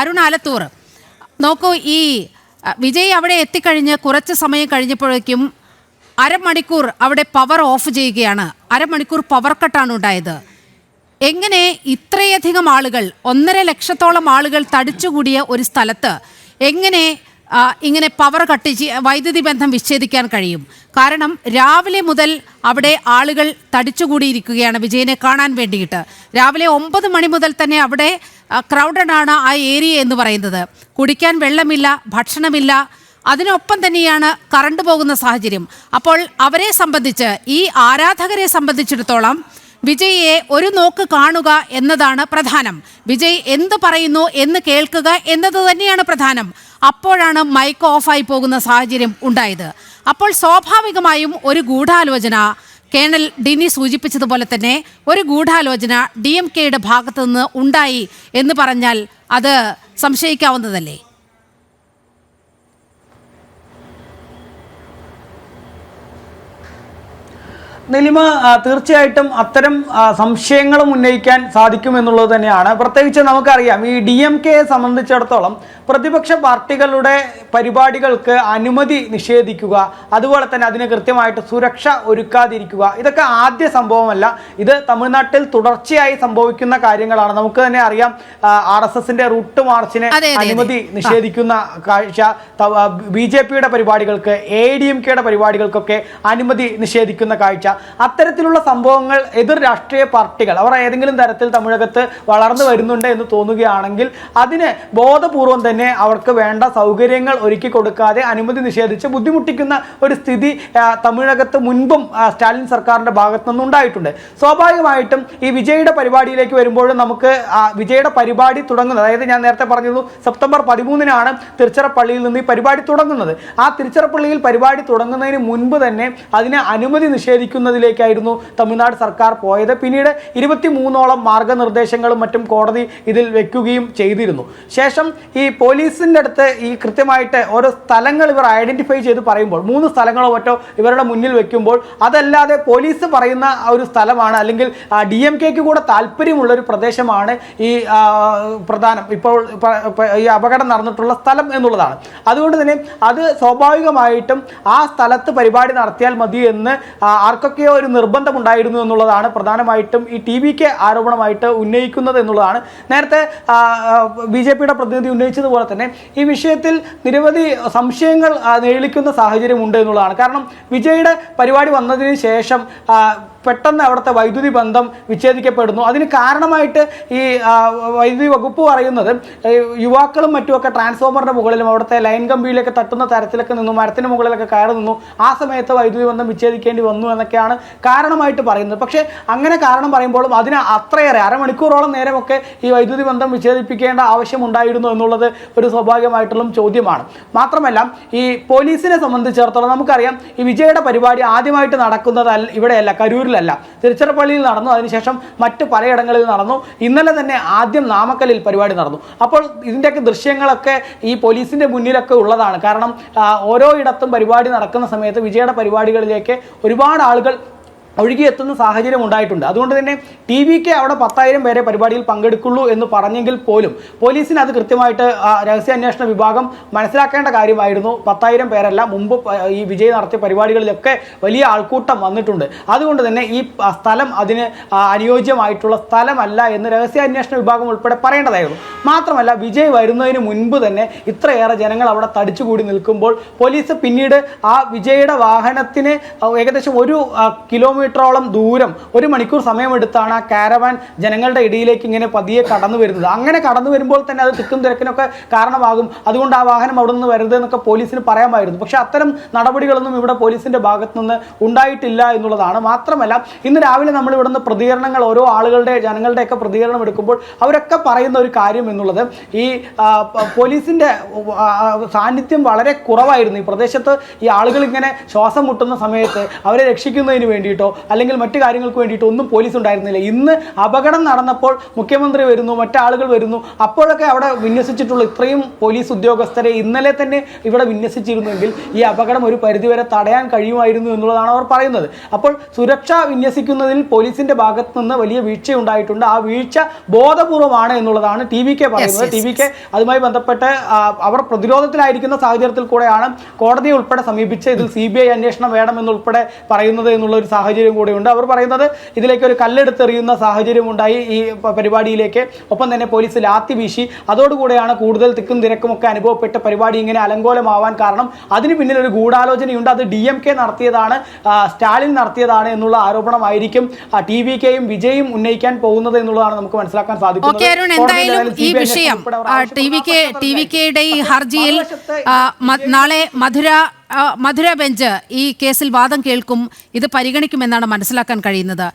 അരുൺ ആലത്തൂർ. നോക്കൂ ഈ വിജയ് അവിടെ എത്തിക്കഴിഞ്ഞ് കുറച്ച് സമയം കഴിഞ്ഞപ്പോഴേക്കും അരമണിക്കൂർ അവിടെ പവർ ഓഫ് ചെയ്യുകയാണ്. അരമണിക്കൂർ പവർ കട്ടാണ് ഉണ്ടായത്. എങ്ങനെ ഇത്രയധികം ആളുകൾ ഒന്നര ലക്ഷത്തോളം ആളുകൾ തടിച്ചുകൂടിയ ഒരു സ്ഥലത്ത് എങ്ങനെ ഇങ്ങനെ പവർ കട്ട് വൈദ്യുതി ബന്ധം വിച്ഛേദിക്കാൻ കഴിയും. കാരണം രാവിലെ മുതൽ അവിടെ ആളുകൾ തടിച്ചുകൂടിയിരിക്കുകയാണ് വിജയനെ കാണാൻ വേണ്ടിയിട്ട്. രാവിലെ ഒമ്പത് മണി മുതൽ തന്നെ അവിടെ ക്രൗഡഡ് ആണ് ആ ഏരിയ എന്ന് പറയുന്നത്. കുടിക്കാൻ വെള്ളമില്ല ഭക്ഷണമില്ല. അതിനൊപ്പം തന്നെയാണ് കറണ്ട് പോകുന്ന സാഹചര്യം. അപ്പോൾ അവരെ സംബന്ധിച്ച് ഈ ആരാധകരെ സംബന്ധിച്ചിടത്തോളം വിജയിയെ ഒരു നോക്ക് കാണുക എന്നതാണ് പ്രധാനം. വിജയ് എന്ത് പറയുന്നു എന്ന് കേൾക്കുക എന്നത് തന്നെയാണ് പ്രധാനം. അപ്പോഴാണ് മൈക്ക് ഓഫായി പോകുന്ന സാഹചര്യം ഉണ്ടായത്. അപ്പോൾ സ്വാഭാവികമായും ഒരു ഗൂഢാലോചന കേണൽ ഡിനി സൂചിപ്പിച്ചതുപോലെ തന്നെ ഒരു ഗൂഢാലോചന ഡി എം കെയുടെ ഭാഗത്തു നിന്ന് ഉണ്ടായി എന്ന് പറഞ്ഞാൽ അത് സംശയിക്കാവുന്നതല്ലേ? നിലിമ തീർച്ചയായിട്ടും അത്തരം സംശയങ്ങളും ഉന്നയിക്കാൻ സാധിക്കുമെന്നുള്ളത് തന്നെയാണ്. പ്രത്യേകിച്ച് നമുക്കറിയാം ഈ ഡി എം കെയെ സംബന്ധിച്ചിടത്തോളം പ്രതിപക്ഷ പാർട്ടികളുടെ പരിപാടികൾക്ക് അനുമതി നിഷേധിക്കുക അതുപോലെ തന്നെ അതിന് കൃത്യമായിട്ട് സുരക്ഷ ഒരുക്കാതിരിക്കുക ഇതൊക്കെ ആദ്യ സംഭവമല്ല. ഇത് തമിഴ്നാട്ടിൽ തുടർച്ചയായി സംഭവിക്കുന്ന കാര്യങ്ങളാണ്. നമുക്ക് തന്നെ അറിയാം ആർ എസ് എസിന്റെ റൂട്ട് മാർച്ചിന്. അനുമതി നിഷേധിക്കുന്ന കാഴ്ച ബി ജെ പിയുടെ പരിപാടികൾക്ക് എ ഡി എം കെയുടെ പരിപാടികൾക്കൊക്കെ അനുമതി നിഷേധിക്കുന്ന കാഴ്ച. അത്തരത്തിലുള്ള സംഭവങ്ങൾ എതിർ രാഷ്ട്രീയ പാർട്ടികൾ അവർ ഏതെങ്കിലും തരത്തിൽ തമിഴകത്ത് വളർന്നു വരുന്നുണ്ട് എന്ന് തോന്നുകയാണെങ്കിൽ അതിന് ബോധപൂർവം തന്നെ അവർക്ക് വേണ്ട സൗകര്യങ്ങൾ ഒരുക്കി കൊടുക്കാതെ അനുമതി നിഷേധിച്ച് ബുദ്ധിമുട്ടിക്കുന്ന ഒരു സ്ഥിതി തമിഴകത്ത് മുൻപും സ്റ്റാലിൻ സർക്കാരിന്റെ ഭാഗത്തു നിന്നും ഉണ്ടായിട്ടുണ്ട്. സ്വാഭാവികമായിട്ടും ഈ വിജയുടെ പരിപാടിയിലേക്ക് വരുമ്പോഴും നമുക്ക് വിജയുടെ പരിപാടി തുടങ്ങുന്നത് അതായത് ഞാൻ നേരത്തെ പറഞ്ഞിരുന്നു സെപ്റ്റംബർ പതിമൂന്നിനാണ് തിരുച്ചിറപ്പള്ളിയിൽ നിന്ന് ഈ പരിപാടി തുടങ്ങുന്നത്. ആ തിരുച്ചിറപ്പള്ളിയിൽ പരിപാടി തുടങ്ങുന്നതിന് മുൻപ് തന്നെ അതിനെ അനുമതി നിഷേധിക്കുന്നതിലേക്കായിരുന്നു തമിഴ്നാട് സർക്കാർ പോയത്. പിന്നീട് ഇരുപത്തി മൂന്നോളം മാർഗനിർദ്ദേശങ്ങളും മറ്റും കോടതി ഇതിൽ വെക്കുകയും ചെയ്തിരുന്നു. ശേഷം ഈ പോലീസിന്റെ അടുത്ത് ഈ കൃത്യമായിട്ട് ഓരോ സ്ഥലങ്ങൾ ഇവർ ഐഡന്റിഫൈ ചെയ്ത് പറയുമ്പോൾ മൂന്ന് സ്ഥലങ്ങളോ മറ്റോ ഇവരുടെ മുന്നിൽ വെക്കുമ്പോൾ അതല്ലാതെ പോലീസ് പറയുന്ന ഒരു സ്ഥലമാണ് അല്ലെങ്കിൽ ഡി എം കെക്ക് കൂടെ താല്പര്യമുള്ള ഒരു പ്രദേശമാണ് ഈ പ്രധാനം ഇപ്പോൾ ഈ അപകടം നടന്നിട്ടുള്ള സ്ഥലം എന്നുള്ളതാണ്. അതുകൊണ്ട് തന്നെ അത് സ്വാഭാവികമായിട്ടും ആ സ്ഥലത്ത് പരിപാടി നടത്തിയാൽ മതി എന്ന് ആ, ആർക്കൊക്കെയോ ഒരു നിർബന്ധമുണ്ടായിരുന്നു എന്നുള്ളതാണ് പ്രധാനമായിട്ടും ഈ ടി വിക്ക് ആരോപണമായിട്ട് ഉന്നയിക്കുന്നത് എന്നുള്ളതാണ്. നേരത്തെ ബി ജെ പിയുടെ പ്രതിനിധി ഉന്നയിച്ചതുപോലെ തന്നെ ഈ വിഷയത്തിൽ നിരവധി സംശയങ്ങൾ നേളിക്കുന്ന സാഹചര്യമുണ്ട് എന്നുള്ളതാണ്. കാരണം വിജയുടെ പരിപാടി വന്നതിന് ശേഷം പെട്ടെന്ന് അവിടുത്തെ വൈദ്യുതി ബന്ധം വിച്ഛേദിക്കപ്പെടുന്നു. അതിന് കാരണമായിട്ട് ഈ വൈദ്യുതി വകുപ്പ് പറയുന്നത് യുവാക്കളും മറ്റുമൊക്കെ ട്രാൻസ്ഫോമറിന്റെ മുകളിലും അവിടുത്തെ ലൈൻ കമ്പിയിലൊക്കെ തട്ടുന്ന തരത്തിലൊക്കെ നിന്നു മരത്തിന് മുകളിലൊക്കെ കയറി നിന്നു ആ സമയത്ത് വൈദ്യുതി ബന്ധം വിച്ഛേദിക്കേണ്ടി വന്നു എന്നൊക്കെയാണ് കാരണമായിട്ട് പറയുന്നത്. പക്ഷേ അങ്ങനെ കാരണം പറയുമ്പോഴും അതിന് അത്രയേറെ അരമണിക്കൂറോളം നേരമൊക്കെ ഈ വൈദ്യുതി ബന്ധം വിച്ഛേദിപ്പിക്കേണ്ട ആവശ്യമുണ്ടായിരുന്നു എന്നുള്ളത് ഒരു സ്വാഭാവികമായിട്ടുള്ള ചോദ്യമാണ്. മാത്രമല്ല ഈ പോലീസിനെ സംബന്ധിച്ചിടത്തോളം നമുക്കറിയാം ഈ വിജയുടെ പരിപാടി ആദ്യമായിട്ട് നടക്കുന്നത് ഇവിടെയല്ല കരൂരിലല്ല തിരുച്ചിറപ്പള്ളിയിൽ നടന്നു. അതിനുശേഷം മറ്റ് പലയിടങ്ങളിൽ നടന്നു. ഇന്നലെ തന്നെ ആദ്യം നാമക്കലിൽ പരിപാടി നടന്നു. അപ്പോൾ ഇതിന്റെയൊക്കെ ദൃശ്യങ്ങളൊക്കെ ഈ പോലീസിന്റെ മുന്നിലൊക്കെ ഉള്ളതാണ്. കാരണം ഓരോ ഇടത്തും പരിപാടി നടക്കുന്ന സമയത്ത് വിജയുടെ പരിപാടികളിലേക്ക് ഒരുപാട് ആളുകൾ ഒഴുകിയെത്തുന്ന സാഹചര്യം ഉണ്ടായിട്ടുണ്ട്. അതുകൊണ്ട് തന്നെ ടി വിക്ക് അവിടെ പത്തായിരം പേരെ പരിപാടിയിൽ പങ്കെടുക്കുള്ളൂ എന്ന് പറഞ്ഞെങ്കിൽ പോലും പോലീസിന് അത് കൃത്യമായിട്ട് രഹസ്യാന്വേഷണ വിഭാഗം മനസ്സിലാക്കേണ്ട കാര്യമായിരുന്നു. പത്തായിരം പേരല്ല മുമ്പ് ഈ വിജയ് നടത്തിയ പരിപാടികളിലൊക്കെ വലിയ ആൾക്കൂട്ടം വന്നിട്ടുണ്ട്. അതുകൊണ്ട് തന്നെ ഈ സ്ഥലം അതിന് അനുയോജ്യമായിട്ടുള്ള സ്ഥലമല്ല എന്ന് രഹസ്യാന്വേഷണ വിഭാഗം ഉൾപ്പെടെ പറയേണ്ടതായിരുന്നു. മാത്രമല്ല വിജയ് വരുന്നതിന് മുൻപ് തന്നെ ഇത്രയേറെ ജനങ്ങൾ അവിടെ തടിച്ചുകൂടി നിൽക്കുമ്പോൾ പോലീസ് പിന്നീട് ആ വിജയുടെ വാഹനത്തിന് ഏകദേശം ഒരു ആ, കിലോമീറ്ററോളം ദൂരം ഒരു മണിക്കൂർ സമയമെടുത്താണ് ആ കാരവാൻ ജനങ്ങളുടെ ഇടയിലേക്ക് ഇങ്ങനെ പതിയെ കടന്നു വരുന്നത്. അങ്ങനെ കടന്നു വരുമ്പോൾ തന്നെ അത് തിക്കും തിരക്കിനൊക്കെ കാരണമാകും. അതുകൊണ്ട് ആ വാഹനം അവിടെ നിന്ന് വരരുത് എന്നൊക്കെ പോലീസിന് പറയാമായിരുന്നു. പക്ഷേ അത്തരം നടപടികളൊന്നും ഇവിടെ പോലീസിന്റെ ഭാഗത്തു നിന്ന് ഉണ്ടായിട്ടില്ല എന്നുള്ളതാണ്. മാത്രമല്ല ഇന്ന് രാവിലെ നമ്മൾ ഇവിടുന്ന് പ്രതികരണങ്ങൾ ഓരോ ആളുകളുടെ ജനങ്ങളുടെയൊക്കെ പ്രതികരണം എടുക്കുമ്പോൾ അവരൊക്കെ പറയുന്ന ഒരു കാര്യം എന്നുള്ളത് ഈ പോലീസിന്റെ സാന്നിധ്യം വളരെ കുറവായിരുന്നു. ഈ പ്രദേശത്ത് ഈ ആളുകൾ ഇങ്ങനെ ശ്വാസം മുട്ടുന്ന സമയത്ത് അവരെ രക്ഷിക്കുന്നതിന് വേണ്ടിയിട്ടോ അല്ലെങ്കിൽ മറ്റു കാര്യങ്ങൾക്ക് വേണ്ടിയിട്ടോ ഒന്നും പോലീസ് ഉണ്ടായിരുന്നില്ല. ഇന്ന് അപകടം നടന്നപ്പോൾ മുഖ്യമന്ത്രി വരുന്നു മറ്റാളുകൾ വരുന്നു. അപ്പോഴൊക്കെ അവിടെ വിന്യസിച്ചിട്ടുള്ള ഇത്രയും പോലീസ് ഉദ്യോഗസ്ഥരെ ഇന്നലെ തന്നെ ഇവിടെ വിന്യസിച്ചിരുന്നെങ്കിൽ ഈ അപകടം ഒരു പരിധിവരെ തടയാൻ കഴിയുമായിരുന്നു എന്നുള്ളതാണ് അവർ പറയുന്നത്. അപ്പോൾ സുരക്ഷ വിന്യസിക്കുന്നതിൽ പോലീസിന്റെ ഭാഗത്ത് നിന്ന് വലിയ വീഴ്ച ഉണ്ടായിട്ടുണ്ട്. ആ വീഴ്ച ബോധപൂർവമാണ് എന്നുള്ളതാണ് ടി വി കെ പറയുന്നത്. ടി വി കെ അതുമായി ബന്ധപ്പെട്ട് അവർ പ്രതിരോധത്തിലായിരിക്കുന്ന സാഹചര്യത്തിൽ കൂടെയാണ് കോടതിയെ ഉൾപ്പെടെ സമീപിച്ച് ഇതിൽ സി ബി ഐ അന്വേഷണം വേണമെന്നുൾപ്പെടെ പറയുന്നത് എന്നുള്ള ഒരു സാഹചര്യം കൂടെയുണ്ട്. അവർ പറയുന്നത് ഇതിലേക്ക് ഒരു കല്ലെടുത്തെറിയുന്ന സാഹചര്യം ഉണ്ടായി ഈ പരിപാടിയിലേക്ക്. ഒപ്പം തന്നെ പോലീസ് ലാത്തി വീശി. അതോടുകൂടെയാണ് കൂടുതൽ തിക്കും തിരക്കും അനുഭവപ്പെട്ട അനുഭവപ്പെട്ട് പരിപാടി ഇങ്ങനെ അലങ്കോലമാവാൻ കാരണം അതിന് പിന്നിൽ ഒരു ഗൂഢാലോചനയുണ്ട്. അത് ഡി എം കെ നടത്തിയതാണ് സ്റ്റാലിൻ നടത്തിയതാണ് എന്നുള്ള ആരോപണമായിരിക്കും ടി വി കെയും വിജയും ഉന്നയിക്കാൻ പോകുന്നത് എന്നുള്ളതാണ് നമുക്ക് മനസ്സിലാക്കാൻ സാധിക്കുന്നത്. ഹർജിയിൽ നാളെ മധുര മധുര ബെഞ്ച് ഈ കേസിൽ വാദം കേൾക്കും ഇത് പരിഗണിക്കുമെന്നാണ് മനസ്സിലാക്കാൻ കഴിയുന്നത്.